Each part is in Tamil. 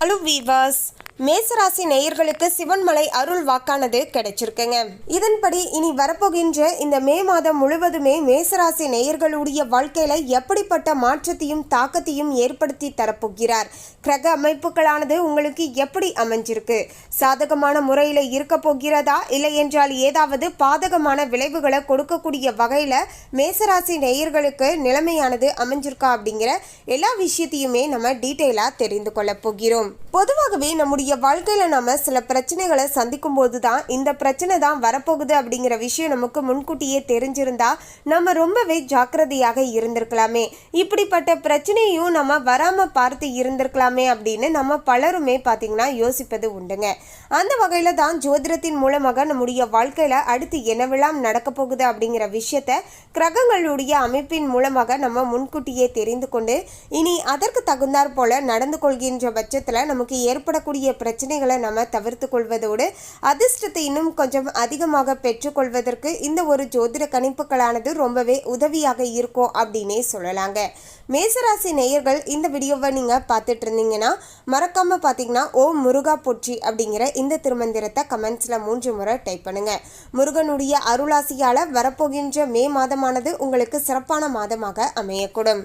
Hello viewers, மேசராசி நேயர்களுக்கு சிவன்மலை அருள் வாக்கானது கிடைச்சிருக்குங்க. இதன்படி இனி வரப்போகின்ற இந்த மே மாதம் முழுவதுமே மேசராசி நேயர்களுடைய வாழ்க்கையில எப்படிப்பட்ட மாற்றத்தையும் தாக்கத்தையும் ஏற்படுத்தி தரப்போகிறார். கிரக அமைப்புகளானது உங்களுக்கு எப்படி அமைஞ்சிருக்கு? சாதகமான முறையில் இருக்க போகிறதா? இல்லை என்றால் ஏதாவது பாதகமான விளைவுகளை கொடுக்கக்கூடிய வகையில் மேசராசி நேயர்களுக்கு நிலைமையானது அமைஞ்சிருக்கா அப்படிங்கிற எல்லா விஷயத்தையுமே நம்ம டீட்டெயிலாக தெரிந்து கொள்ள போகிறோம். பொதுவாகவே நம்முடைய வாழ்க்கையில் நம்ம சில பிரச்சனைகளை சந்திக்கும் போது தான் இந்த பிரச்சனை தான் வரப்போகுது அப்படிங்கிற விஷயம் நமக்கு முன்கூட்டியே தெரிஞ்சிருந்தா நம்ம ரொம்பவே ஜாக்கிரதையாக இருந்திருக்கலாமே. இப்படிப்பட்ட பிரச்சனையும் நம்ம வராமல் பார்த்து இருந்திருக்கலாமே அப்படின்னு நம்ம பலருமே பார்த்திங்கன்னா யோசிப்பது உண்டுங்க. அந்த வகையில் தான் ஜோதிடத்தின் மூலமாக நம்முடைய வாழ்க்கையில் அடுத்து என்னவெல்லாம் நடக்க போகுது அப்படிங்கிற விஷயத்த கிரகங்களுடைய அமைப்பின் மூலமாக நம்ம முன்கூட்டியே தெரிந்து கொண்டு இனி அதற்கு தகுந்தாற் போல நடந்து கொள்கின்ற பட்சத்தில் நமக்கு ஏற்படக்கூடிய பிரச்சனைகளை நம்ம தவிர்த்து கொள்வதோடு அதிர்ஷ்டத்தை இன்னும் கொஞ்சம் அதிகமாக பெற்றுக்கொள்வதற்கு இந்த ஒரு ஜோதிட கணிப்புகளானது ரொம்பவே உதவியாக இருக்கும் அப்படின்னே சொல்லலாங்க. மேசராசி நேயர்கள் இந்த வீடியோவை நீங்கள் பார்த்துட்டு இருந்தீங்கன்னா மறக்காம பார்த்தீங்கன்னா ஓ முருகா போற்றி அப்படிங்கிற இந்த திருமந்திரத்தை கமெண்ட்ஸில் மூன்று முறை டைப் பண்ணுங்க. முருகனுடைய அருளாசியால் வரப்போகின்ற மே மாதமானது உங்களுக்கு சிறப்பான மாதமாக அமையக்கூடும்.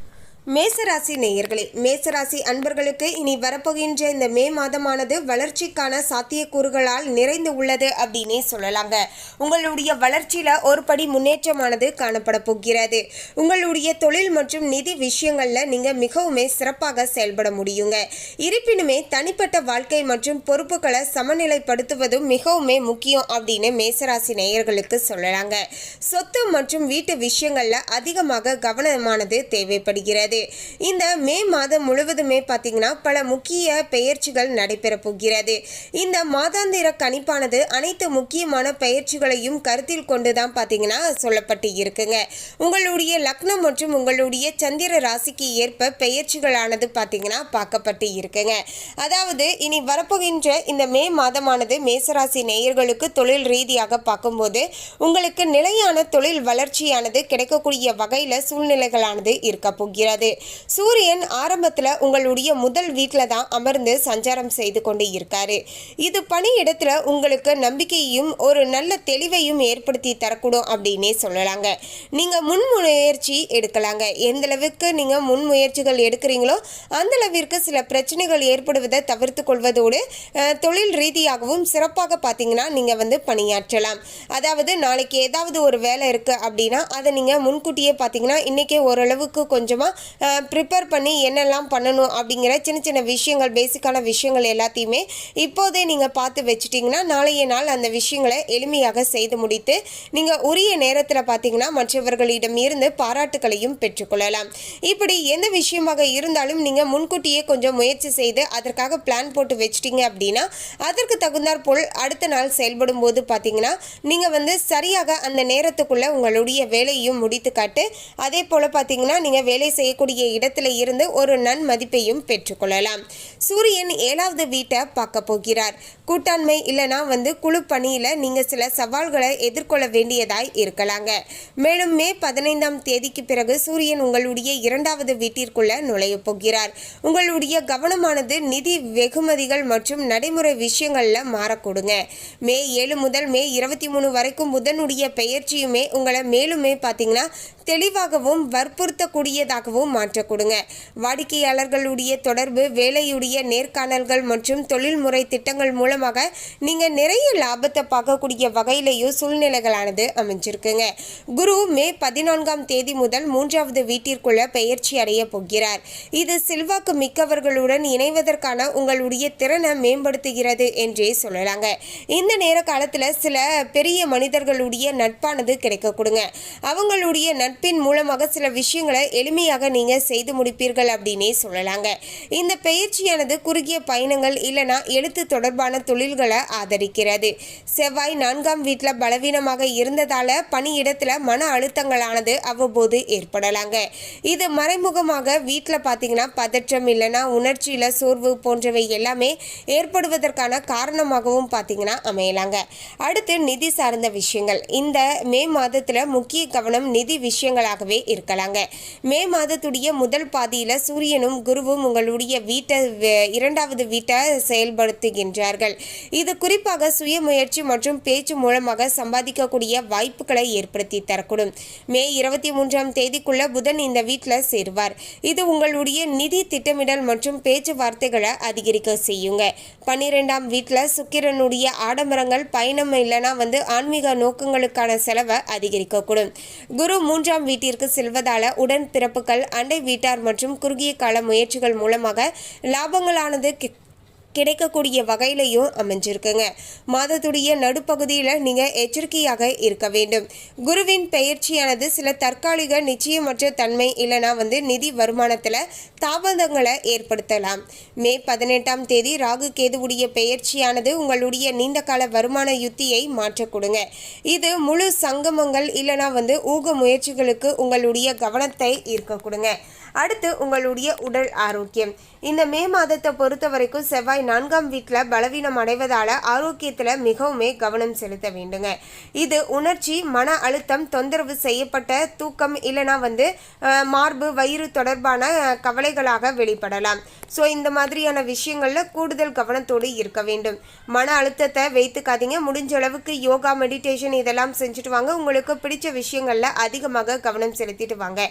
மேசராசி நேயர்களே மேசராசி அன்பர்களுக்கு இனி வரப்போகின்ற இந்த மே மாதமானது வளர்ச்சிக்கான சாத்தியக்கூறுகளால் நிறைந்து உள்ளது அப்படின்னே சொல்லலாங்க. உங்களுடைய வளர்ச்சியில் ஒரு படி முன்னேற்றமானது காணப்பட போகிறது. உங்களுடைய தொழில் மற்றும் நிதி விஷயங்களில் நீங்கள் மிகவுமே சிறப்பாக செயல்பட முடியுங்க. இருப்பினுமே தனிப்பட்ட வாழ்க்கை மற்றும் பொறுப்புகளை சமநிலைப்படுத்துவதும் மிகவுமே முக்கியம் அப்படின்னு மேசராசி நேயர்களுக்கு சொல்லலாங்க. சொத்து மற்றும் வீட்டு விஷயங்களில் அதிகமாக கவனமானது தேவைப்படுகிறது. போகிறது இந்த மே மாதம் முழுவதுமே பார்த்தீங்கன்னா பல முக்கிய பெயர்ச்சிகள் நடைபெற போகிறது. இந்த மாதாந்திர கணிப்பானது அனைத்து முக்கியமான பயிற்சிகளையும் கருத்தில் கொண்டு தான் பார்த்தீங்கன்னா சொல்லப்பட்டு இருக்குங்க. உங்களுடைய லக்னம் மற்றும் உங்களுடைய சந்திர ராசிக்கு ஏற்ப பெயர்ச்சிகளானது பார்த்தீங்கன்னா பார்க்கப்பட்டு இருக்குங்க. அதாவது இனி வரப்போகின்ற இந்த மே மாதமானது மேசராசி நேயர்களுக்கு தொழில் ரீதியாக பார்க்கும்போது உங்களுக்கு நிலையான தொழில் வளர்ச்சியானது கிடைக்கக்கூடிய வகையில் சூழ்நிலைகளானது இருக்க போகிறது. சூரியன் ஆரம்பத்தில் உங்களுடைய முதல் வீட்டில் தான் அமர்ந்து சஞ்சாரம் செய்து கொண்டு இருக்காரு. இது பணியிடத்தில் உங்களுக்கு நம்பிக்கையும் ஒரு நல்ல தெளிவையும் ஏற்படுத்தி தரக்கூடும் அப்படின்னே சொல்லலாங்க. நீங்கள் முன்முயற்சி எடுக்கலாங்க. எந்த அளவுக்கு நீங்கள் முன்முயற்சிகள் எடுக்கிறீங்களோ அந்த அளவிற்கு சில பிரச்சனைகள் ஏற்படுவதை தவிர்த்து கொள்வதோடு தொழில் ரீதியாகவும் சிறப்பாக பார்த்தீங்கன்னா நீங்கள் வந்து பணியாற்றலாம். அதாவது நாளைக்கு ஏதாவது ஒரு வேலை இருக்குது அப்படின்னா அதை நீங்கள் முன்கூட்டியே பார்த்தீங்கன்னா இன்றைக்கே ஓரளவுக்கு கொஞ்சமாக ப்ரிப்பேர் பண்ணி என்னெல்லாம் பண்ணணும் அப்படிங்கிற சின்ன சின்ன விஷயங்கள் பேசிக்கான விஷயங்கள் எல்லாத்தையுமே இப்போதே நீங்கள் பார்த்து வச்சுட்டிங்கன்னா நாளைய நாள் அந்த விஷயங்களை எளிமையாக செய்து முடித்து நீங்கள் உரிய நேரத்தில் பார்த்தீங்கன்னா மற்றவர்களிடம் இருந்து பாராட்டுகளையும் பெற்றுக்கொள்ளலாம் இப்படி எந்த விஷயமாக இருந்தாலும் நீங்கள் முன்கூட்டியே கொஞ்சம் முயற்சி செய்து அதற்காக பிளான் போட்டு வச்சிட்டிங்க அப்படின்னா அதற்கு தகுந்தாற் போல் அடுத்த நாள் செயல்படும் போது பார்த்தீங்கன்னா நீங்கள் வந்து சரியாக அந்த நேரத்துக்குள்ளே உங்களுடைய வேலையும் முடித்து காட்டு. அதே போல் பார்த்தீங்கன்னா நீங்கள் வேலை செய்ய செய்யக்கூடிய இடத்துல இருந்து ஒரு நன்மதிப்பையும் பெற்றுக்கொள்ளலாம். சூரியன் ஏழாவது வீட்டை பார்க்க போகிறார். கூட்டாண்மை இல்லைனா வந்து குழு பணியில் நீங்கள் சில சவால்களை எதிர்கொள்ள வேண்டியதாய் இருக்கலாங்க. மேலும் மே பதினைந்தாம் தேதிக்கு பிறகு சூரியன் உங்களுடைய இரண்டாவது வீட்டிற்குள்ள நுழைய போகிறார். உங்களுடைய கவனமானது நிதி வெகுமதிகள் மற்றும் நடைமுறை விஷயங்களில் மாறக்கூடுங்க. மே ஏழு முதல் மே இருபத்தி மூணு வரைக்கும் புதனுடைய பெயர்ச்சியுமே உங்களை மேலுமே பார்த்தீங்கன்னா தெளிவாகவும் வற்புறுத்தக்கூடியதாகவும் மாற்றக்கூடுங்க வாடிக்கையாளர்களுடைய தொடர்பு வேலையுடைய நேர்காணல்கள் மற்றும் தொழில்முறை திட்டங்கள் மூலமாக நீங்கள் நிறைய லாபத்தை பார்க்கக்கூடிய வகையிலேயும் சூழ்நிலைகளானது அமைஞ்சிருக்குங்க. குரு மே பதினான்காம் தேதி முதல் மூன்றாவது வீட்டிற்குள்ள பெயர்ச்சி அடைய போகிறார். இது செல்வாக்கு மிக்கவர்களுடன் இணைவதற்கான உங்களுடைய திறனை மேம்படுத்துகிறது என்றே சொல்லலாங்க. இந்த நேர காலத்தில் சில பெரிய மனிதர்களுடைய நட்பானது கிடைக்க கொடுங்க. அவங்களுடைய நட்பின் மூலமாக சில விஷயங்களை எளிமையாக நீங்கள் செய்து முடிப்பீர்கள் அப்படின்னே சொல்லலாங்க. இந்த பயிற்சியானது குறுகிய பயணங்கள் இல்லைனா எழுத்து தொடர்பான தொழில்களை ஆதரிக்கிறது. செவ்வாய் நான்காம் வீட்டில் பலவீனமாக இருந்ததால பணியிடத்தில் மன அழுத்தங்களானது அவ்வப்போது ஏற்படலாங்க. இது மறைமுகமாக வீட்டில் பார்த்தீங்கன்னா பதற்றம் இல்லைன்னா உணர்ச்சியில் சோர்வு போன்றவை எல்லாமே ஏற்படுவதற்கான காரணமாகவும் பார்த்தீங்கன்னா அமையலாங்க. அடுத்து நிதி சார்ந்த விஷயங்கள். இந்த மே மாதத்தில் முக்கிய கவனம் நிதி விஷயங்களாகவே இருக்கலாங்க. மே மாதத்துடைய முதல் பாதியில் சூரியனும் குருவும் உங்களுடைய வீட்டை இரண்டாவது வீட்டை செயல்படுத்துகின்றார்கள். இது குறிப்பாக சுய முயற்சி மற்றும் பேச்சு மூலமாக சம்பாதிக்கக்கூடிய வாய்ப்புகளை ஏற்படுத்தி தரக்கூடும். மே இருபத்தி மூன்றாம் தேதிக்குள்ள புதன் இந்த வீட்டில் சேருவார். இது உங்களுடைய நிதி திட்டமிடல் மற்றும் பேச்சுவார்த்தைகளை அதிகரிக்க செய்யுங்க. பன்னிரெண்டாம் வீட்டில் சுக்கிரனுடைய ஆடம்பரங்கள் பயணம் இல்லைன்னா வந்து ஆன்மீக நோக்கங்களுக்கான செலவை அதிகரிக்கக்கூடும். குரு மூன்றாம் வீட்டிற்கு செல்வதால உடன் பிறப்புகள் அண்டை வீட்டார் மற்றும் குறுகிய கால முயற்சிகள் மூலமாக லாபங்களானது கிடைக்கக்கூடிய வகையிலையும் அமைஞ்சிருக்குங்க. மாதத்துடைய நடுப்பகுதியில் நீங்கள் எச்சரிக்கையாக இருக்க வேண்டும். குருவின் பெயர்ச்சியானது சில தற்காலிக நிச்சயமற்ற தன்மை இல்லைனா வந்து நிதி வருமானத்தில் தாமதங்களை ஏற்படுத்தலாம். மே பதினெட்டாம் தேதி ராகு கேதுவுடைய பெயர்ச்சியானது உங்களுடைய நீண்ட கால வருமான யுத்தியை மாற்றக்கொடுங்க. இது முழு சங்கமங்கள் இல்லைனா வந்து ஊக முயற்சிகளுக்கு உங்களுடைய கவனத்தை ஈர்க்க கொடுங்க. அடுத்து உங்களுடைய உடல் ஆரோக்கியம். இந்த மே மாதத்தை பொறுத்த வரைக்கும் செவ்வாய் நான்காம் வீட்டில் பலவீனம் அடைவதால் ஆரோக்கியத்தில் மிகவுமே கவனம் செலுத்த வேண்டுங்க. இது உணர்ச்சி மன அழுத்தம் தொந்தரவு செய்யப்பட்ட தூக்கம் இல்லைனா வந்து மார்பு வயிறு தொடர்பான கவலைகளாக வெளிப்படலாம். ஸோ இந்த மாதிரியான விஷயங்களில் கூடுதல் கவனத்தோடு இருக்க வேண்டும். மன அழுத்தத்தை வைத்துக்காதீங்க. முடிஞ்ச அளவுக்கு யோகா மெடிடேஷன் இதெல்லாம் செஞ்சுட்டு வாங்க. உங்களுக்கு பிடிச்ச விஷயங்களில் அதிகமாக கவனம் செலுத்திட்டு வாங்க.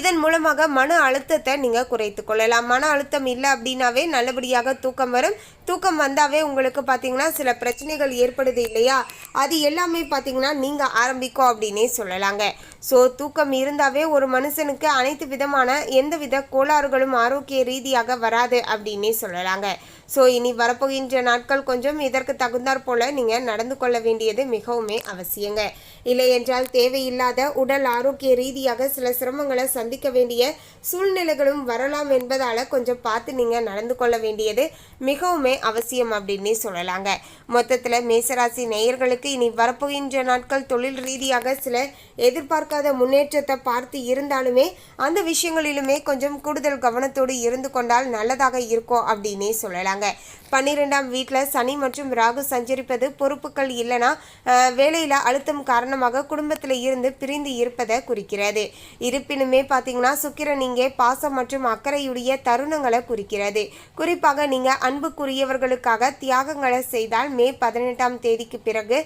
இதன் மூலமாக மன அழுத்தத்தை நீங்கள் குறைத்து கொள்ளலாம். மன அழுத்தம் இல்லை அப்படின்னாவே நல்லபடியாக தூக்கம் வரும். தூக்கம் வந்தாவே உங்களுக்கு பார்த்தீங்கன்னா சில பிரச்சனைகள் ஏற்படுது இல்லையா? அது எல்லாமே பார்த்தீங்கன்னா நீங்கள் ஆரம்பிக்கும் அப்படின்னே சொல்லலாங்க. ஸோ தூக்கம் இருந்தாவே ஒரு மனுஷனுக்கு அனைத்து விதமான எந்தவித கோளாறுகளும் ஆரோக்கிய ரீதியாக வராது அப்படின்னே சொல்லலாங்க. ஸோ இனி வரப்போகின்ற நாட்கள் கொஞ்சம் இதற்கு தகுந்தாற் போல் நீங்கள் நடந்து கொள்ள வேண்டியது மிகவுமே அவசியங்க. இல்லை என்றால் தேவையில்லாத உடல் ஆரோக்கிய ரீதியாக சில சிரமங்களை சந்திக்க வேண்டிய சூழ்நிலைகளும் வரலாம் என்பதால் கொஞ்சம் பார்த்து நீங்கள் நடந்து கொள்ள வேண்டியது மிகவுமே அவசியம் அப்படின்னே சொல்லலாங்க. மொத்தத்தில் மேசராசி நேயர்களுக்கு இனி வரப்போகின்ற நாட்கள் தொழில் ரீதியாக சில எதிர்பார்க்காத முன்னேற்றத்தை பார்த்து இருந்தாலுமே அந்த விஷயங்களிலுமே கொஞ்சம் கூடுதல் கவனத்தோடு இருந்து கொண்டால் நல்லதாக இருக்கும் அப்படின்னே சொல்லலாங்க. பன்னிரெண்டாம் வீட்டில் சனி மற்றும் ராகு சஞ்சரிப்பது பொறுப்புகள் இல்லைன்னா வேலையில் அழுத்தம் காரணமாக குடும்பத்தில் இருந்து பிரிந்து இருப்பதை குறிக்கிறது. இருப்பினுமே பார்த்தீங்கன்னா சுக்கிரன் இங்கே பாசம் மற்றும் அக்கறையுடைய தருணங்களை குறிக்கிறது. குறிப்பாக நீங்கள் அன்புக்குரியவர்களுக்காக தியாகங்களை செய்தால் மே பதினெட்டாம் தேதிக்கு பிறகு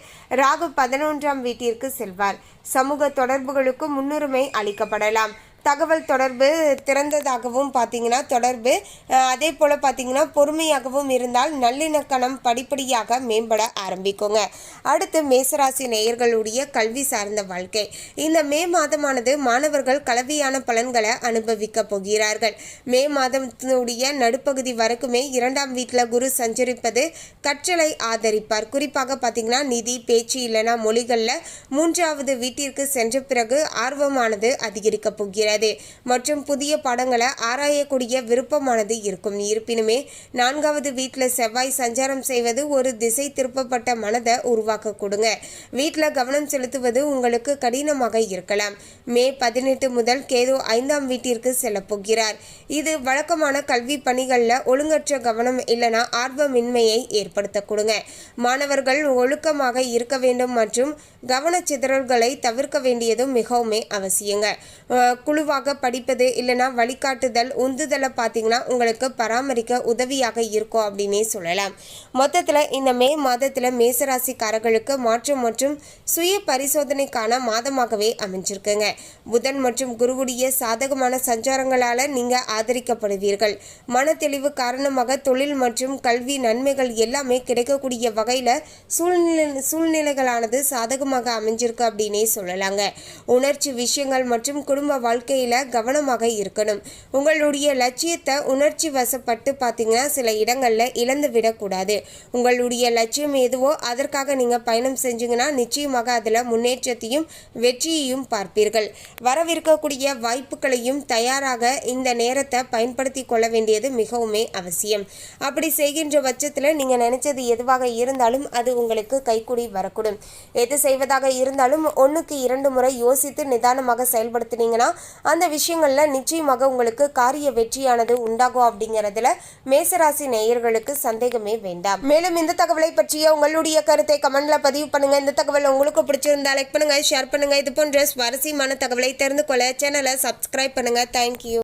ராகு பதினொன்றாம் வீட்டிற்கு செல்வார். சமூக தொடர்புகளுக்கு முன்னுரிமை அளிக்கப்படலாம். தகவல் தொடர்பு திறந்ததாகவும் பார்த்தீங்கன்னா தொடர்பு. அதே போல் பார்த்தீங்கன்னா பொறுமையாகவும் இருந்தால் நல்லிணக்கணம் படிப்படியாக மேம்பட ஆரம்பிக்குங்க. அடுத்து மேசராசி நேயர்களுடைய கல்வி சார்ந்த வாழ்க்கை. இந்த மே மாதமானது மாணவர்கள் கலவையான பலன்களை அனுபவிக்க போகிறார்கள். மே மாதத்தினுடைய நடுப்பகுதி வரைக்குமே இரண்டாம் வீட்டில் குரு சஞ்சரிப்பது கற்றலை ஆதரிப்பார். குறிப்பாக பார்த்தீங்கன்னா நிதி பேச்சு இல்லைனா மொழிகளில் மூன்றாவது வீட்டிற்கு சென்ற பிறகு ஆர்வமானது அதிகரிக்க போகிறது. மற்றும் புதிய படங்களை ஆராயக்கூடிய விருப்பமானது இருக்கும். இருப்பினுமே நான்காவது வீட்டில் செவ்வாய் சஞ்சாரம் செய்வது ஒரு திசை திருப்பப்பட்ட மனதை உருவாக்க கொடுங்க. வீட்டில் கவனம் செலுத்துவது உங்களுக்கு கடினமாக இருக்கலாம். மே பதினெட்டு முதல் கேது ஐந்தாம் வீட்டிற்கு செல்ல போகிறார். இது வழக்கமான கல்வி பணிகளில் ஒழுங்கற்ற கவனம் இல்லைனா ஆர்வமின்மையை ஏற்படுத்த கொடுங்க. மாணவர்கள் ஒழுக்கமாக இருக்க வேண்டும் மற்றும் கவனச்சிதறல்களை தவிர்க்க வேண்டியதும் மிகவும் அவசியங்க. குழு குழுவாக படிப்பது இல்லைனா வழிகாட்டுதல் உந்துதலை பார்த்தீங்கன்னா உங்களுக்கு பராமரிக்க உதவியாக இருக்கும் அப்படின்னே சொல்லலாம். மொத்தத்தில் இந்த மே மாதத்தில் மேசராசிக்காரர்களுக்கு மாற்றம் மற்றும் சுய பரிசோதனைக்கான மாதமாகவே அமைஞ்சிருக்குங்க. புதன் மற்றும் குருவுடைய சாதகமான சஞ்சாரங்களால் நீங்கள் ஆதரிக்கப்படுவீர்கள். மன தெளிவு காரணமாக தொழில் மற்றும் கல்வி நன்மைகள் எல்லாமே கிடைக்கக்கூடிய வகையில் சூழ்நிலை சூழ்நிலைகளானது சாதகமாக அமைஞ்சிருக்கு அப்படின்னே சொல்லலாங்க. உணர்ச்சி விஷயங்கள் மற்றும் குடும்ப வாழ்க்கை வாழ்க்கையில் கவனமாக இருக்கணும். உங்களுடைய லட்சியத்தை உணர்ச்சி வசப்பட்டு பார்த்தீங்கன்னா சில இடங்களில் இழந்து விடக்கூடாது. உங்களுடைய லட்சியம் எதுவோ அதற்காக நீங்கள் பயணம் செஞ்சீங்கன்னா நிச்சயமாக அதில் முன்னேற்றத்தையும் வெற்றியையும் பார்ப்பீர்கள். வரவிருக்கக்கூடிய வாய்ப்புகளையும் தயாராக இந்த நேரத்தை பயன்படுத்தி கொள்ள வேண்டியது மிகவுமே அவசியம். அப்படி செய்கின்ற பட்சத்தில் நீங்கள் நினைச்சது எதுவாக இருந்தாலும் அது உங்களுக்கு கைக்கூடி வரக்கூடும். எது செய்வதாக இருந்தாலும் ஒன்றுக்கு இரண்டு முறை யோசித்து நிதானமாக செயல்படுத்தினீங்கன்னா அந்த விஷயங்களில் நிச்சயமாக உங்களுக்கு காரிய வெற்றியானது உண்டாகும் அப்படிங்கிறதுல மேசராசி நேயர்களுக்கு சந்தேகமே வேண்டாம். மேலும் இந்த தகவலை பற்றிய உங்களுடைய கருத்தை கமெண்ட்ல பதிவு பண்ணுங்க. இந்த தகவல் உங்களுக்கு பிடிச்சிருந்தா லைக் பண்ணுங்க ஷேர் பண்ணுங்க. இது போன்ற சுவாரஸ்யமான தகவலை தெரிந்து கொள்ள சேனலை சப்ஸ்கிரைப் பண்ணுங்க. தேங்க்யூ